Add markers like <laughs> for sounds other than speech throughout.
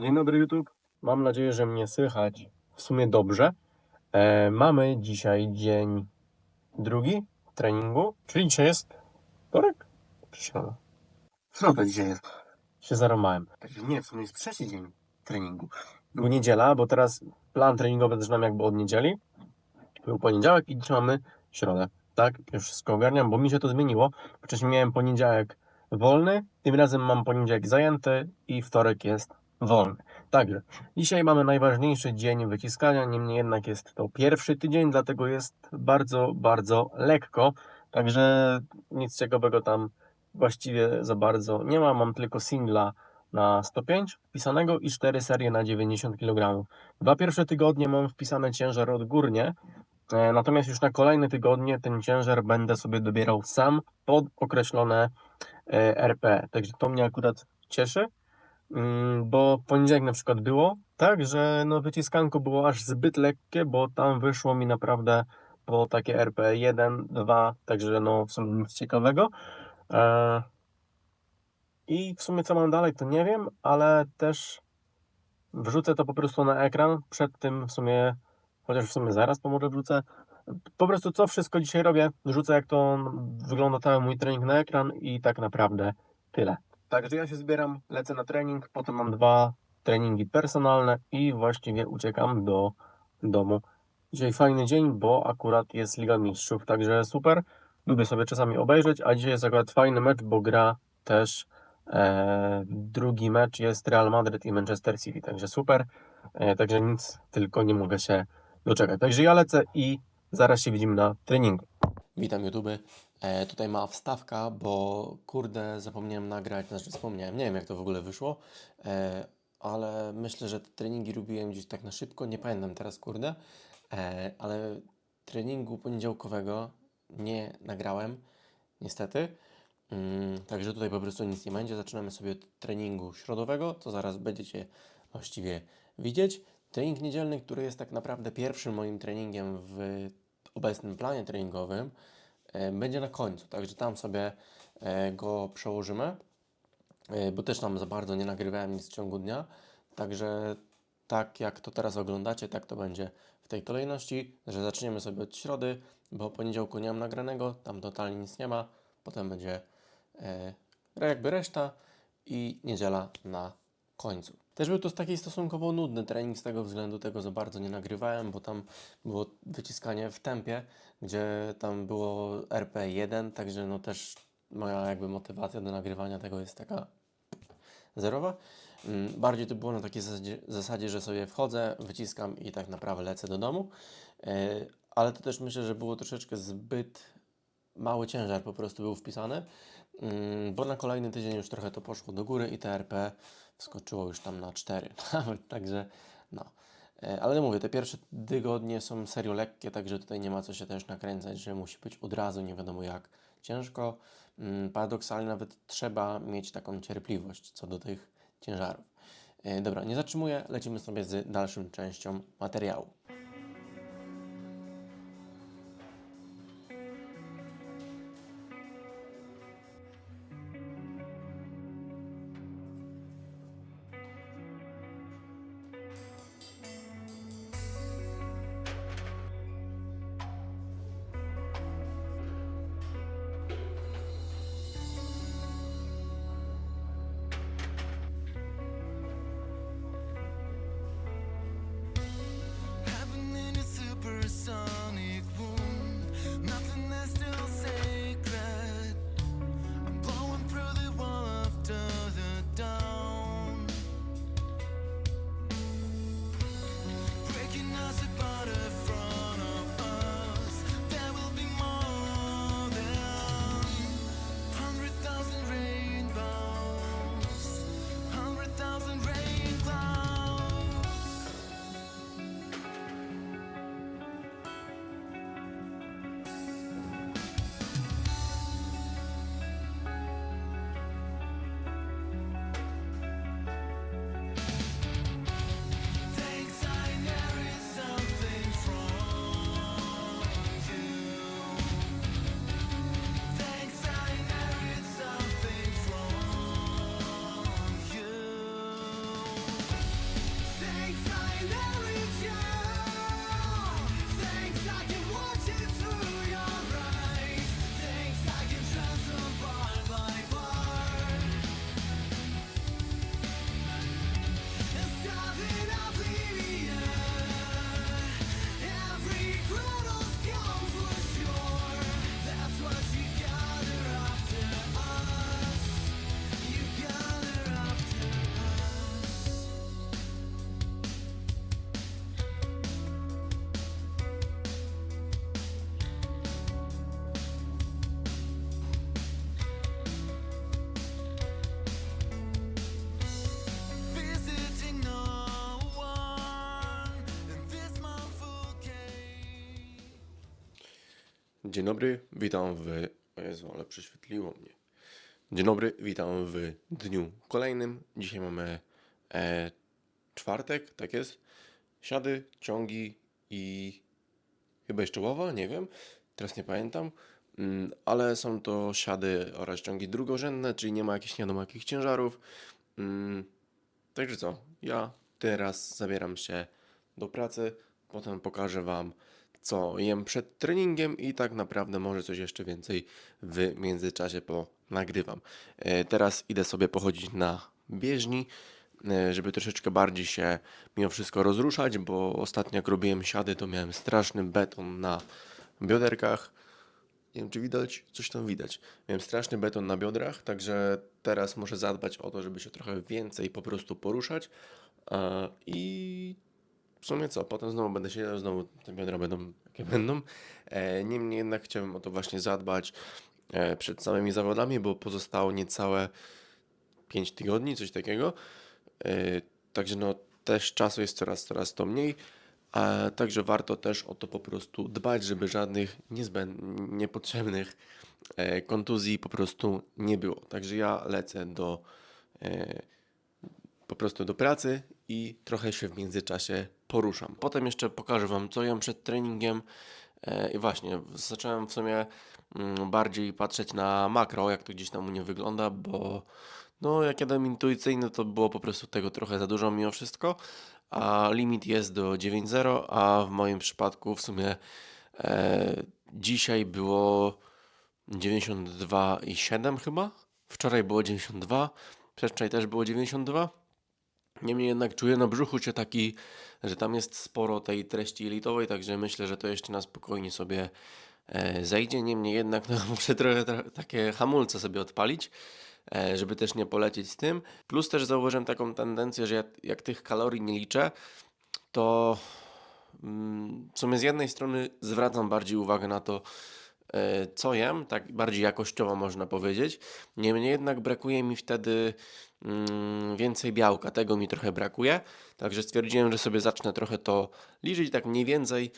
Dzień dobry YouTube. Mam nadzieję, że mnie słychać w sumie dobrze. E, mamy dzisiaj dzień drugi treningu, czyli dzisiaj jest wtorek czy środa? Środa dzisiaj jest. Się zarąbałem. Nie, w sumie jest trzeci dzień treningu. Bo niedziela, bo teraz plan treningowy zaczynam jakby od niedzieli. Był poniedziałek i dzisiaj mamy środę. Tak, już wszystko ogarniam, bo mi się to zmieniło. Wcześniej miałem poniedziałek wolny, tym razem mam poniedziałek zajęty i wtorek jest wolny. Także dzisiaj mamy najważniejszy dzień wyciskania, niemniej jednak jest to pierwszy tydzień, dlatego jest bardzo, bardzo lekko. Także nic ciekawego tam właściwie za bardzo nie ma. Mam tylko singla na 105 wpisanego i 4 serie na 90 kg. Dwa pierwsze tygodnie mam wpisane ciężar odgórnie, e, natomiast już na kolejne tygodnie ten ciężar będę sobie dobierał sam pod określone e, RP. Także to mnie akurat cieszy. Mm, Bo poniedziałek na przykład było tak, że no wyciskanko było aż zbyt lekkie, bo tam wyszło mi naprawdę po takie RP 1, 2, także no w sumie nic ciekawego. E, I w sumie co mam dalej, to nie wiem, ale też wrzucę to po prostu na ekran. Przed tym w sumie, chociaż w sumie zaraz to może wrzucę. Po prostu co wszystko dzisiaj robię, wrzucę jak to wygląda cały mój trening na ekran i tak naprawdę tyle. Także ja się zbieram, lecę na trening, potem mam dwa treningi personalne i właściwie uciekam do domu. Dzisiaj fajny dzień, bo akurat jest Liga Mistrzów, także super. Lubię sobie czasami obejrzeć, a dzisiaj jest akurat fajny mecz, bo gra też e, drugi mecz jest Real Madrid i Manchester City, także super. E, także nic, tylko nie mogę się doczekać. Także ja lecę i zaraz się widzimy na treningu. Witam YouTube. E, tutaj mała wstawka, bo kurde zapomniałem nagrać, znaczy wspomniałem, nie wiem jak to w ogóle wyszło, e, ale myślę, że te treningi robiłem gdzieś tak na szybko, nie pamiętam teraz kurde, e, ale treningu poniedziałkowego nie nagrałem, niestety. Mm, także tutaj po prostu nic nie będzie. Zaczynamy sobie od treningu środowego, co zaraz będziecie właściwie widzieć. Trening niedzielny, który jest tak naprawdę pierwszym moim treningiem w obecnym planie treningowym, będzie na końcu, także tam sobie e, go przełożymy, e, bo też tam za bardzo nie nagrywałem nic w ciągu dnia, także tak jak to teraz oglądacie, tak to będzie w tej kolejności, że zaczniemy sobie od środy, bo poniedziałku nie mam nagranego, tam totalnie nic nie ma, potem będzie e, jakby reszta i niedziela na końcu. Też był to taki stosunkowo nudny trening z tego względu, tego za bardzo nie nagrywałem, bo tam było wyciskanie w tempie, gdzie tam było RP1, także no też moja jakby motywacja do nagrywania tego jest taka zerowa. Mm, Bardziej to było na takiej zasadzie, że sobie wchodzę, wyciskam i tak naprawdę lecę do domu. E, Ale to też myślę, że było troszeczkę zbyt mały ciężar po prostu był wpisany, mm, bo na kolejny tydzień już trochę to poszło do góry i TRP wskoczyło już tam na 4 <laughs> nawet, także no. E, Ale mówię, te pierwsze tygodnie są serio lekkie, także tutaj nie ma co się też nakręcać, że musi być od razu, nie wiadomo jak ciężko. Mm, Paradoksalnie nawet trzeba mieć taką cierpliwość co do tych ciężarów. E, Dobra, nie zatrzymuję, lecimy sobie z dalszą częścią materiału. Dzień dobry, witam w. O Jezu, ale prześwietliło mnie. Dzień dobry, witam w dniu kolejnym. Dzisiaj mamy e, czwartek, tak jest. Siady, ciągi i chyba jeszcze łowa, nie wiem. Teraz nie pamiętam. Mm, Ale są to siady oraz ciągi drugorzędne, czyli nie ma jakichś nie wiadomo jakich ciężarów. Mm, Także co, ja teraz zabieram się do pracy, potem pokażę Wam, co jem przed treningiem i tak naprawdę może coś jeszcze więcej w międzyczasie ponagrywam. E, Teraz idę sobie pochodzić na bieżni, e, żeby troszeczkę bardziej się mimo wszystko rozruszać, bo ostatnio jak robiłem siady, to miałem straszny beton na bioderkach. Nie wiem, czy widać? Coś tam widać. Miałem straszny beton na biodrach, także teraz muszę zadbać o to, żeby się trochę więcej po prostu poruszać. I w sumie co, potem znowu będę siedział, znowu te biodra będą jakie będą. E, Niemniej jednak chciałbym o to właśnie zadbać e, przed samymi zawodami, bo pozostało niecałe 5 tygodni, coś takiego. E, Także no też czasu jest coraz, coraz to mniej. A także warto też o to po prostu dbać, żeby żadnych niezbędnych, niepotrzebnych e, kontuzji po prostu nie było. Także ja lecę do e, po prostu do pracy i trochę się w międzyczasie poruszam. Potem jeszcze pokażę Wam, co jem przed treningiem. E, I właśnie, zacząłem w sumie mm, bardziej patrzeć na makro, jak to gdzieś tam u mnie wygląda, bo no, jak jadłem intuicyjny, to było po prostu tego trochę za dużo mimo wszystko, a limit jest do 9.0, a w moim przypadku w sumie e, dzisiaj było 92,7 chyba. Wczoraj było 92, przedwczoraj też było 92. Niemniej jednak czuję na brzuchu się taki, że tam jest sporo tej treści jelitowej, także myślę, że to jeszcze na spokojnie sobie e, zejdzie. Niemniej jednak no, <laughs> muszę trochę, takie hamulce sobie odpalić, e, żeby też nie polecieć z tym. Plus też zauważyłem taką tendencję, że jak, jak tych kalorii nie liczę, to mm, w sumie z jednej strony zwracam bardziej uwagę na to, co jem, tak bardziej jakościowo można powiedzieć. Niemniej jednak brakuje mi wtedy mm, więcej białka, tego mi trochę brakuje. Także stwierdziłem, że sobie zacznę trochę to liczyć, tak mniej więcej.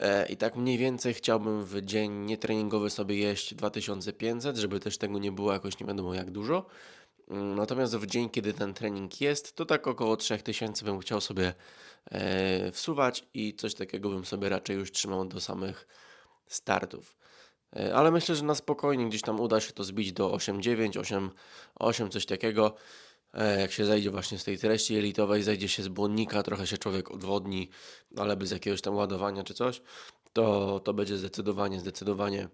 E, I tak mniej więcej chciałbym w dzień nietreningowy sobie jeść 2500, żeby też tego nie było jakoś nie wiadomo jak dużo. Mm, Natomiast w dzień, kiedy ten trening jest, to tak około 3000 bym chciał sobie e, wsuwać i coś takiego bym sobie raczej już trzymał do samych startów. E, Ale myślę, że na spokojnie gdzieś tam uda się to zbić do 8,9, 8, 8 coś takiego. E, Jak się zejdzie właśnie z tej treści jelitowej, zejdzie się z błonnika, trochę się człowiek odwodni, ale bez jakiegoś tam ładowania czy coś, to, to będzie zdecydowanie, zdecydowanie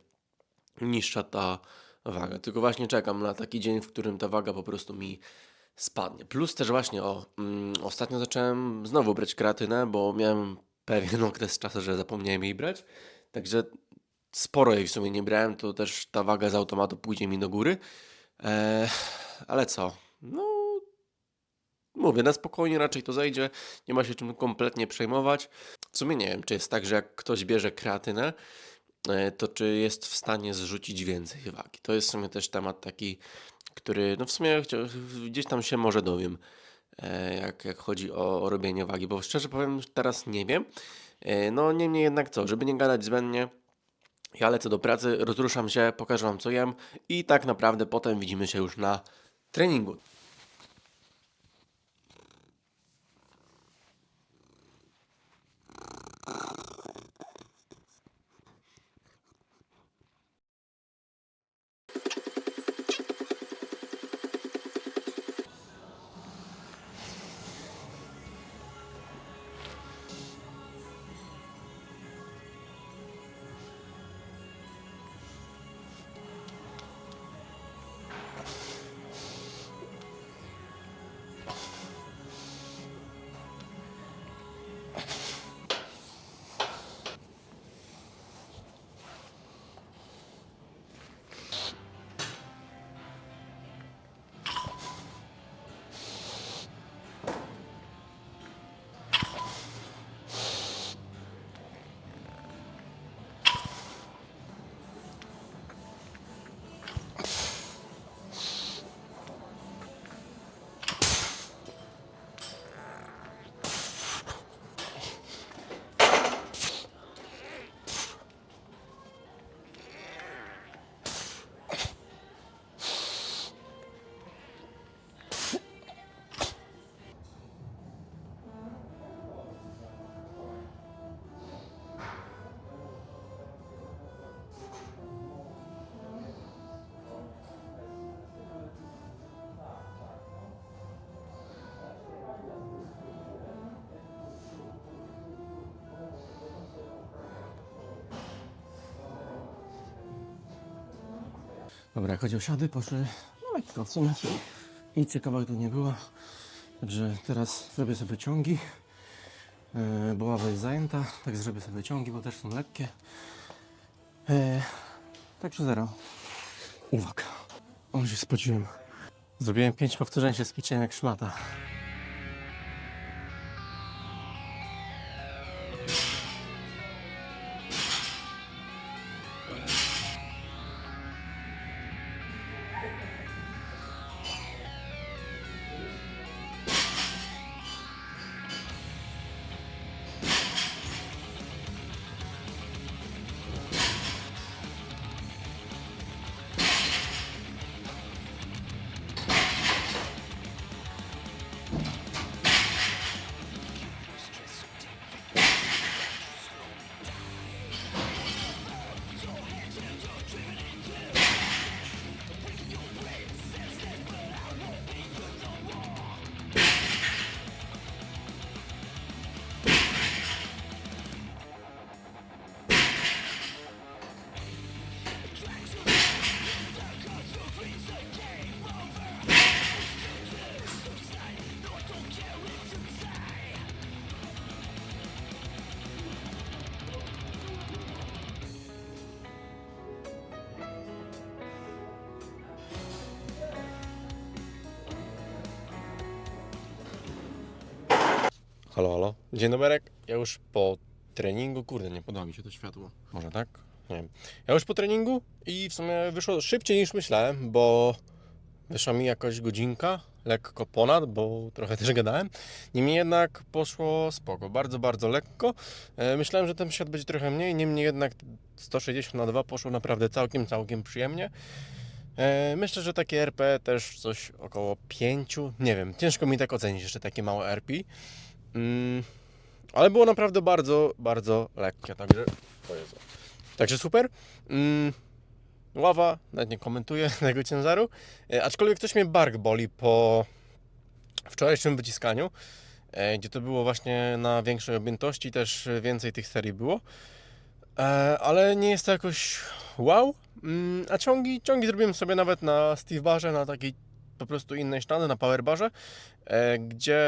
niższa ta waga. Tylko właśnie czekam na taki dzień, w którym ta waga po prostu mi spadnie. Plus też właśnie, o, mm, ostatnio zacząłem znowu brać kreatynę, bo miałem pewien okres czasu, że zapomniałem jej brać. Także sporo jej w sumie nie brałem, to też ta waga z automatu pójdzie mi do góry. Eee, ale co? No, mówię, na spokojnie raczej to zejdzie. Nie ma się czym kompletnie przejmować. W sumie nie wiem, czy jest tak, że jak ktoś bierze kreatynę, e, to czy jest w stanie zrzucić więcej wagi. To jest w sumie też temat taki, który, no w sumie gdzieś tam się może dowiem, e, jak, jak chodzi o, o robienie wagi, bo szczerze powiem, teraz nie wiem. E, No niemniej jednak co, żeby nie gadać zbędnie, ja lecę do pracy, rozruszam się, pokażę Wam co jem i tak naprawdę potem widzimy się już na treningu. Dobra, jak chodzi o siady, poszły no lekko w. I ciekawego tu nie było. Także teraz zrobię sobie ciągi. Yy, bo ława jest zajęta, tak zrobię sobie ciągi, bo też są lekkie. Yy, także zero. Uwaga. O, się spociłem. Zrobiłem 5 powtórzeń się spiciłem jak szmata. Halo, halo. Dzień dobry. Ja już po treningu, kurde, nie podoba mi się to światło. Może tak? Nie wiem. Ja już po treningu i w sumie wyszło szybciej niż myślałem, bo wyszła mi jakoś godzinka, lekko ponad, bo trochę <laughs> też gadałem. Niemniej jednak poszło spoko, bardzo, bardzo lekko. E, Myślałem, że ten świat będzie trochę mniej, niemniej jednak 160 na 2 poszło naprawdę całkiem, całkiem przyjemnie. E, Myślę, że takie RP też coś około 5, nie wiem, ciężko mi tak ocenić jeszcze takie małe RP. Mm, ale było naprawdę bardzo, bardzo lekkie, także. O Jezu. Także super. Mm, ława, nawet nie komentuję <laughs> tego ciężaru. E, aczkolwiek coś mnie bark boli po wczorajszym wyciskaniu, e, gdzie to było właśnie na większej objętości, też więcej tych serii było. E, ale nie jest to jakoś wow. Mm, a ciągi, ciągi zrobiłem sobie nawet na Steve Barze, na takiej po prostu innej sztany, na Power Barze, gdzie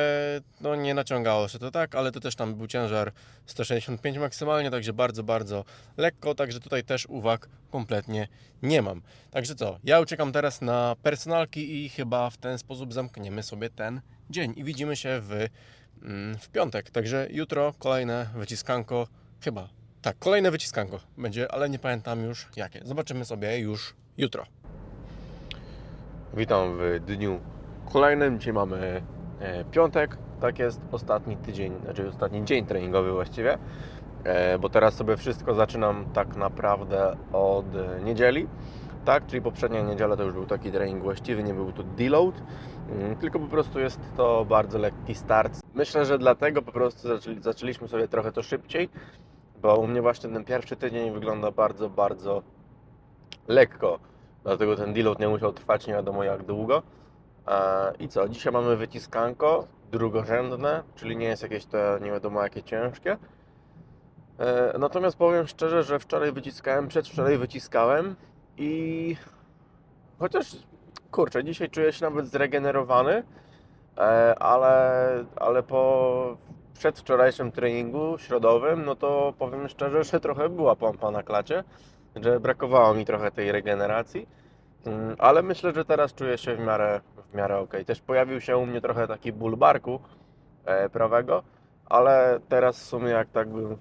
no nie naciągało się to tak, ale to też tam był ciężar 165 maksymalnie, także bardzo, bardzo lekko, także tutaj też uwag kompletnie nie mam. Także co, ja uciekam teraz na personalki i chyba w ten sposób zamkniemy sobie ten dzień i widzimy się w, mm, w piątek, także jutro kolejne wyciskanko, chyba tak, kolejne wyciskanko będzie, ale nie pamiętam już jakie. Zobaczymy sobie już jutro. Witam w dniu kolejnym. Dzisiaj mamy e, piątek. Tak jest, ostatni tydzień, znaczy ostatni dzień treningowy właściwie. E, bo teraz sobie wszystko zaczynam tak naprawdę od niedzieli. Tak, czyli poprzednia niedziela to już był taki trening właściwy, nie był to deload, mm, tylko po prostu jest to bardzo lekki start. Myślę, że dlatego po prostu zaczęli, zaczęliśmy sobie trochę to szybciej, bo u mnie właśnie ten pierwszy tydzień wygląda bardzo, bardzo lekko. Dlatego ten deload nie musiał trwać nie wiadomo jak długo. I co? Dzisiaj mamy wyciskanko drugorzędne, czyli nie jest jakieś to nie wiadomo jakie ciężkie. E, Natomiast powiem szczerze, że wczoraj wyciskałem, przedwczoraj wyciskałem i chociaż kurczę, dzisiaj czuję się nawet zregenerowany, e, ale, ale po przedwczorajszym treningu środowym, no to powiem szczerze, że trochę była pompa na klacie, że brakowało mi trochę tej regeneracji, Mm, ale myślę, że teraz czuję się w miarę, w miarę ok. Też pojawił się u mnie trochę taki ból barku e, prawego, ale teraz w sumie jak tak bym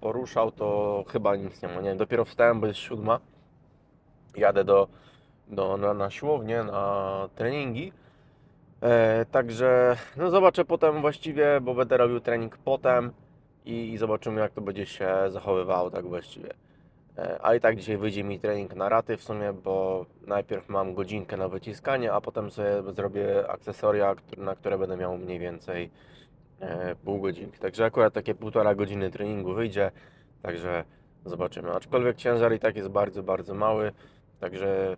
poruszał, to chyba nic nie ma. Nie, dopiero wstałem, bo jest siódma. Jadę do, do, na, na siłownię, na treningi. E, także no zobaczę potem właściwie, bo będę robił trening potem i, i zobaczymy jak to będzie się zachowywało tak właściwie. E, A i tak dzisiaj wyjdzie mi trening na raty w sumie, bo najpierw mam godzinkę na wyciskanie, a potem sobie zrobię akcesoria, na które będę miał mniej więcej e, pół godzinki. Także akurat takie półtora godziny treningu wyjdzie, także zobaczymy. Aczkolwiek ciężar i tak jest bardzo, bardzo mały, także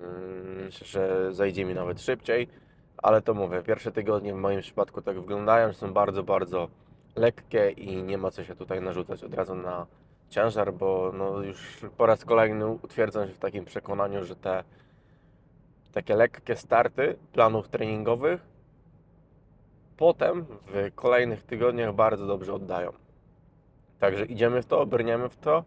mm, myślę, że zajdzie mi nawet szybciej, ale to mówię, pierwsze tygodnie w moim przypadku tak wyglądają, są bardzo, bardzo lekkie i nie ma co się tutaj narzucać od razu na ciężar, bo no już po raz kolejny utwierdzam się w takim przekonaniu, że te takie lekkie starty planów treningowych potem w kolejnych tygodniach bardzo dobrze oddają. Także idziemy w to, brniemy w to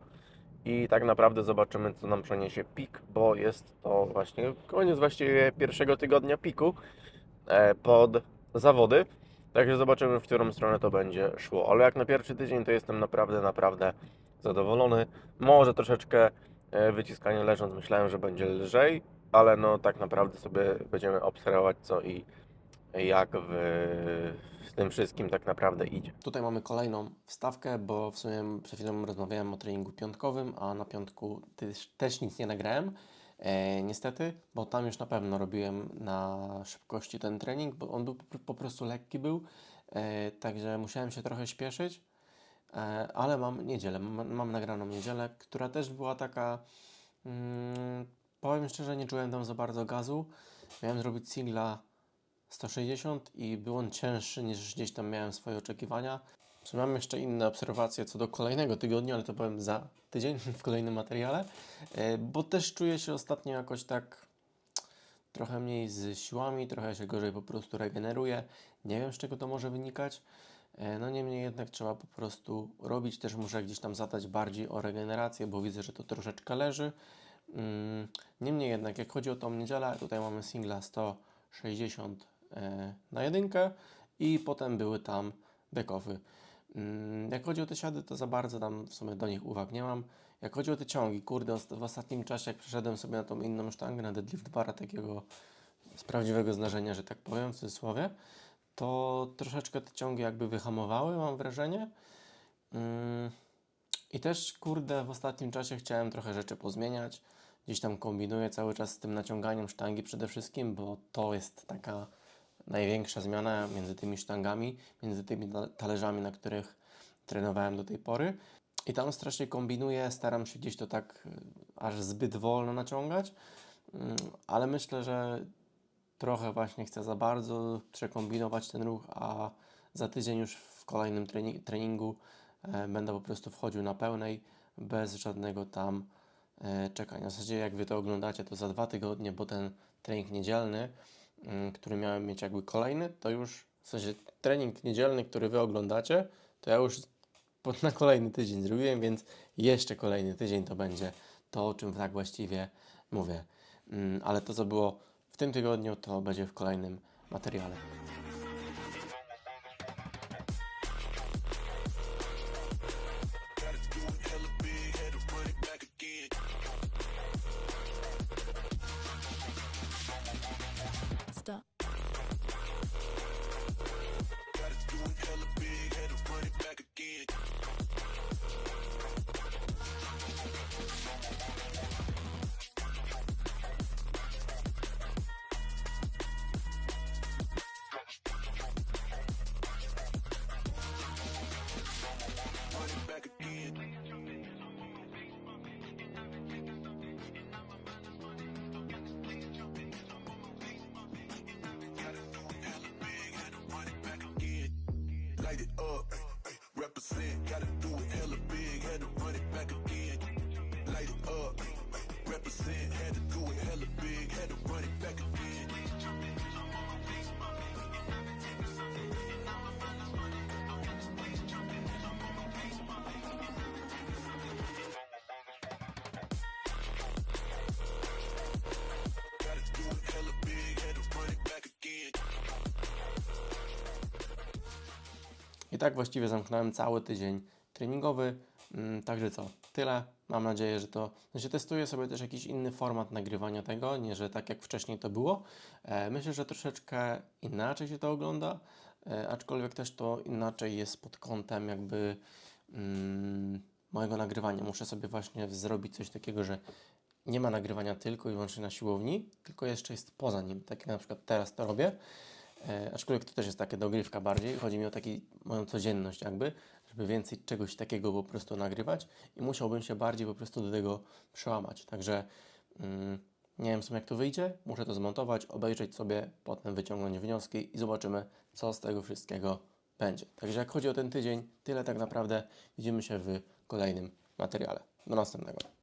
i tak naprawdę zobaczymy, co nam przyniesie pik, bo jest to właśnie koniec właściwie pierwszego tygodnia piku e, pod zawody. Także zobaczymy, w którą stronę to będzie szło. Ale jak na pierwszy tydzień, to jestem naprawdę, naprawdę zadowolony. Może troszeczkę e, wyciskanie leżąc, myślałem, że będzie lżej, ale no tak naprawdę sobie będziemy obserwować co i jak w, w tym wszystkim tak naprawdę idzie. Tutaj mamy kolejną wstawkę, bo w sumie przed chwilą rozmawiałem o treningu piątkowym, a na piątku też, też nic nie nagrałem. E, niestety, bo tam już na pewno robiłem na szybkości ten trening, bo on był po, prostu lekki był, e, także musiałem się trochę śpieszyć, ale mam niedzielę, mam, mam nagraną niedzielę, która też była taka, mm, powiem szczerze, nie czułem tam za bardzo gazu. Miałem zrobić singla 160 i był on cięższy niż gdzieś tam miałem swoje oczekiwania. Mam jeszcze inne obserwacje co do kolejnego tygodnia, ale to powiem za tydzień <laughs> w kolejnym materiale, e, bo też czuję się ostatnio jakoś tak trochę mniej z siłami, trochę się gorzej po prostu regeneruję. Nie wiem z czego to może wynikać. E, No niemniej jednak trzeba po prostu robić, też muszę gdzieś tam zadać bardziej o regenerację, bo widzę, że to troszeczkę leży. Mm, Niemniej jednak, jak chodzi o tą niedzielę, tutaj mamy singla 160 e, na jedynkę i potem były tam backoffy. Mm, Jak chodzi o te siady, to za bardzo tam w sumie do nich uwag nie mam. Jak chodzi o te ciągi, kurde, w ostatnim czasie, jak przeszedłem sobie na tą inną sztangę, na deadlift bara takiego z prawdziwego zdarzenia, że tak powiem, w cudzysłowie, to troszeczkę te ciągi jakby wyhamowały, mam wrażenie. Mm, I też, kurde, w ostatnim czasie chciałem trochę rzeczy pozmieniać. Gdzieś tam kombinuję cały czas z tym naciąganiem sztangi przede wszystkim, bo to jest taka największa zmiana między tymi sztangami, między tymi ta- talerzami, na których trenowałem do tej pory. I tam strasznie kombinuję, staram się gdzieś to tak y, aż zbyt wolno naciągać, Mm, ale myślę, że trochę właśnie chcę za bardzo przekombinować ten ruch, a za tydzień już w kolejnym treni- treningu e, będę po prostu wchodził na pełnej, bez żadnego tam e, czekania. W zasadzie jak Wy to oglądacie, to za dwa tygodnie, bo ten trening niedzielny, mm, który miałem mieć jakby kolejny, to już w sensie trening niedzielny, który Wy oglądacie, to ja już na kolejny tydzień zrobiłem, więc jeszcze kolejny tydzień to będzie to, o czym tak właściwie mówię. Mm, Ale to, co było w tym tygodniu, to będzie w kolejnym materiale. Light it up. I tak właściwie zamknąłem cały tydzień treningowy. Mm, Także co, tyle. Mam nadzieję, że to. Znaczy, testuję sobie też jakiś inny format nagrywania tego, nie że tak jak wcześniej to było. E, myślę, że troszeczkę inaczej się to ogląda, e, aczkolwiek też to inaczej jest pod kątem jakby mm, mojego nagrywania. Muszę sobie właśnie zrobić coś takiego, że nie ma nagrywania tylko i wyłącznie na siłowni, tylko jeszcze jest poza nim. Tak jak na przykład teraz to robię. E, aczkolwiek to też jest takie dogrywka bardziej. Chodzi mi o taki, moją codzienność jakby, żeby więcej czegoś takiego po prostu nagrywać i musiałbym się bardziej po prostu do tego przełamać. Także mm, nie wiem sumie jak to wyjdzie, muszę to zmontować, obejrzeć sobie, potem wyciągnąć wnioski i zobaczymy co z tego wszystkiego będzie. Także jak chodzi o ten tydzień, tyle tak naprawdę. Widzimy się w kolejnym materiale. Do następnego.